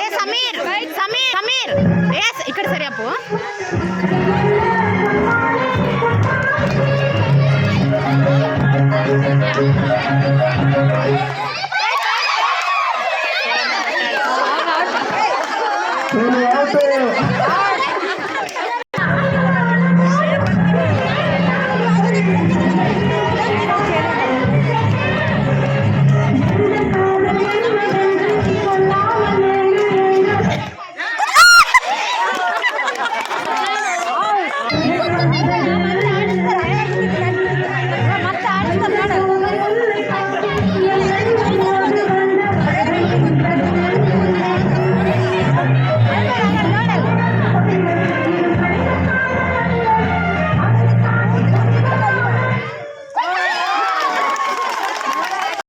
ఏ సమీర్ సమీర్ సమీర్. ఏ ఇక్కడ సరే అప్పు.